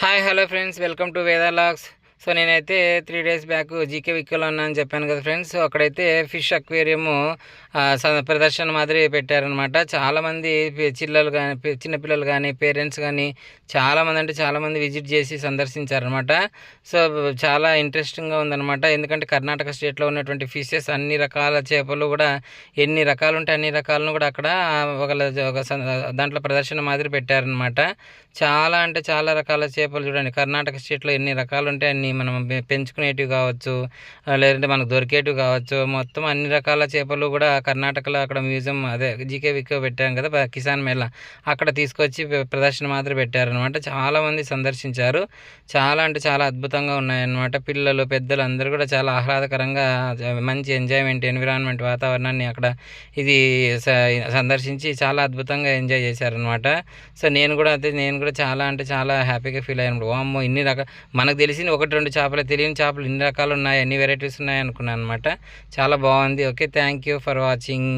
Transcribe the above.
hi hello friends welcome to Veda logs So నేనైతే three days back జీకే విక్కలో ఉన్నానని చెప్పాను కదా ఫ్రెండ్స్ అక్కడైతే ఫిష్ అక్వేరియము స- ప్రదర్శన మాదిరి పెట్టారనమాట చాలామంది చిల్లలు కానీ చిన్నపిల్లలు కానీ పేరెంట్స్ కానీ చాలామంది అంటే చాలామంది విజిట్ చేసి సందర్శించారనమాట సో చాలా ఇంట్రెస్టింగ్గా ఉందన్నమాట. ఎందుకంటే కర్ణాటక స్టేట్లో ఉన్నటువంటి ఫిషెస్ అన్ని రకాల చేపలు కూడా ఎన్ని రకాలు ఉంటే అన్ని రకాలను కూడా అక్కడ ఒక దాంట్లో ప్రదర్శన మాదిరి పెట్టారనమాట చాలా అంటే చాలా రకాల చేపలు చూడండి. కర్ణాటక స్టేట్లో ఎన్ని రకాలు ఉంటే అన్ని మనం పెంచుకునేటివి కావచ్చు లేదంటే మనకు దొరికేటివి కావచ్చు మొత్తం అన్ని రకాల చేపలు కూడా కర్ణాటకలో అక్కడ మ్యూజియం అదే జీకే విక్కో పెట్టాం కదా కిసాన్ మేళ. అక్కడ తీసుకొచ్చి ప్రదర్శన మాత్రం పెట్టారనమాట చాలామంది సందర్శించారు. చాలా అంటే చాలా అద్భుతంగా ఉన్నాయన్నమాట. పిల్లలు పెద్దలు అందరూ కూడా చాలా ఆహ్లాదకరంగా మంచి ఎంజాయ్మెంట్ ఎన్విరాన్మెంట్ వాతావరణాన్ని అక్కడ ఇది స- సందర్శించి చాలా అద్భుతంగా ఎంజాయ్ చేశారనమాట సో నేను కూడా అయితే నేను కూడా చాలా అంటే చాలా హ్యాపీగా ఫీల్ అయ్యాను. వామ్మో ఇన్ని రకాల మనకు తెలిసిన ఒకటి రెండు చేపలు తెలియని చేపలు ఇన్ని రకాలు ఉన్నాయి అన్ని వెరైటీస్ ఉన్నాయి అనుకున్నాను అనమాట చాలా బాగుంది. Okay thank you for watching